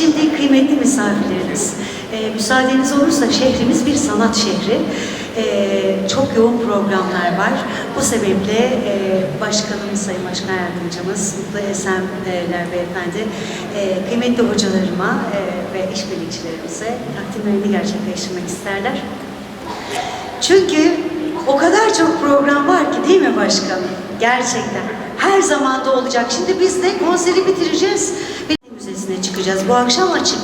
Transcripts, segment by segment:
Şimdi kıymetli misafirlerimiz, e, müsaadeniz olursa şehrimiz bir sanat şehri. E, çok yoğun programlar var. Bu sebeple e, başkanımız, Sayın Başkan Yardımcımız, Mutlu Esenler Beyefendi, e, kıymetli hocalarıma e, ve işbirlikçilerimize takdimlerini gerçekleştirmek isterler. Çünkü o kadar çok program var ki değil mi başkanım? Gerçekten. Her zaman da olacak. Şimdi biz de konseri bitireceğiz. Müzesi'ne çıkacağız. Bu akşam açık.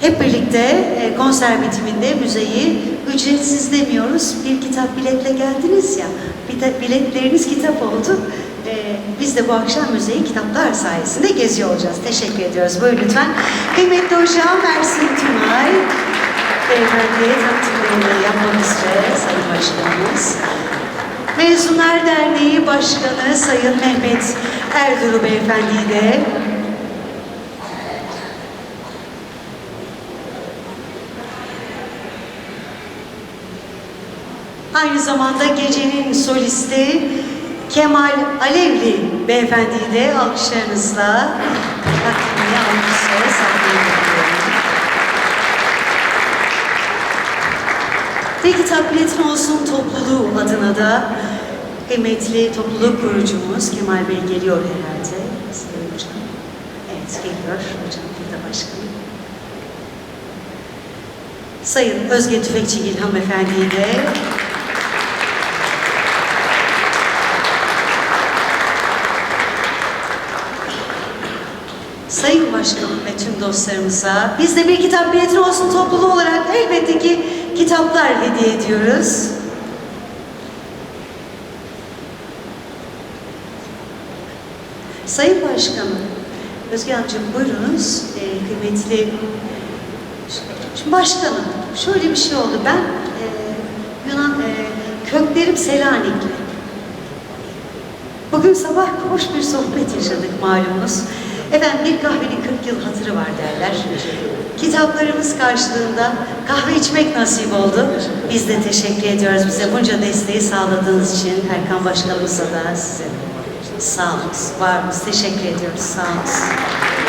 Hep birlikte e, konser bitiminde müzeyi ücretsiz demiyoruz. Bir kitap biletle geldiniz ya. Biletleriniz kitap oldu. E, biz de bu akşam müzeyi kitaplar sayesinde geziyor olacağız. Teşekkür ediyoruz. Buyurun lütfen. Kıymetli hocam Ersin Tunay. Beyefendiye takdimlerini yapmak üzere Sayın Başkanımız. Mezunlar Derneği Başkanı Sayın Mehmet Ertuğrul Beyefendi'yi de Aynı zamanda gecenin solisti Kemal Alevli Beyefendi'yi de alkışlarınızla takdimini üzere sahneye kitap biletin olsun topluluğu adına da kıymetli topluluk kurucumuz Kemal Bey geliyor herhalde. Sayın Hocam. Evet geliyor hocam burada başkanım. Sayın Özge Tüfekçigil hanımefendiyi de Sayın Başkanım ve tüm dostlarımıza biz de bir kitap biletini olsun topluluğu olarak elbette ki kitaplar hediye ediyoruz. Sayın Başkanım, Özge Hanımcığım buyurunuz. Ee, kıymetli Şimdi başkanım, şöyle bir şey oldu. Ben e, Yunan e, köklerim Selanikli. Bugün sabah hoş bir sohbet yaşadık malumunuz. Efendim bir kahvenin 40 yıl hatırı var derler. Kitaplarımız karşılığında kahve içmek nasip oldu. Biz de teşekkür ediyoruz bize bunca desteği sağladığınız için Erkan Başkanımıza da size. Sağ olun, var mısın? Teşekkür ediyoruz, sağ olun.